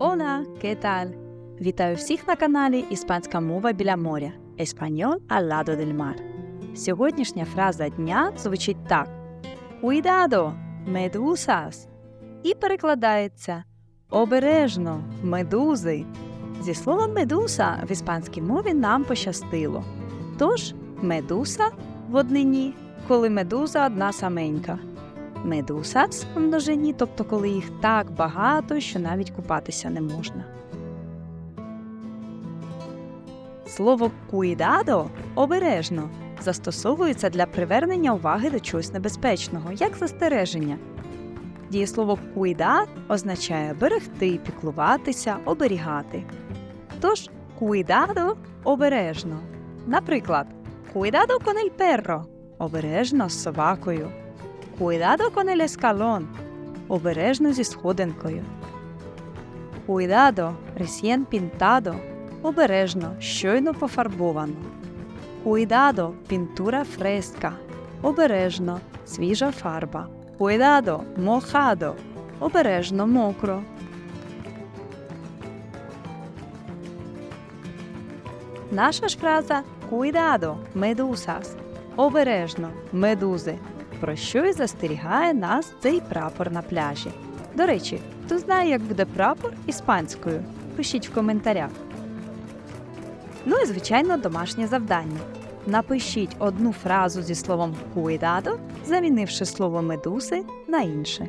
Hola, ¿qué tal? Вітаю всіх на каналі Іспанська мова біля моря. Español al lado del. Сьогоднішня фраза дня звучить так: Cuidado, medusas! І перекладається Обережно, медузи. Зі словом медуса в іспанській мові нам пощастило. Тож медуса в однині, коли медуза одна саменька. Медусас в множині, тобто коли їх так багато, що навіть купатися не можна. Слово «cuidado» – обережно застосовується для привернення уваги до чогось небезпечного, як застереження. Дієслово «cuidar» означає берегти, піклуватися, оберігати. Тож «cuidado» – обережно. Наприклад, «cuidado con el perro» – обережно з собакою. «Cuidado con el escalón» – обережно зі сходинкою. «Cuidado recién pintado» – обережно, щойно пофарбовано. «Cuidado pintura fresca» – обережно, свіжа фарба. «Cuidado mojado» – обережно, мокро. Наша ж фраза «Cuidado medusas» – обережно, медузи. Про що й застерігає нас цей прапор на пляжі. До речі, хто знає, як буде прапор іспанською? Пишіть в коментарях. Ну і звичайно, домашнє завдання. Напишіть одну фразу зі словом «cuidado», замінивши слово медуси на інше.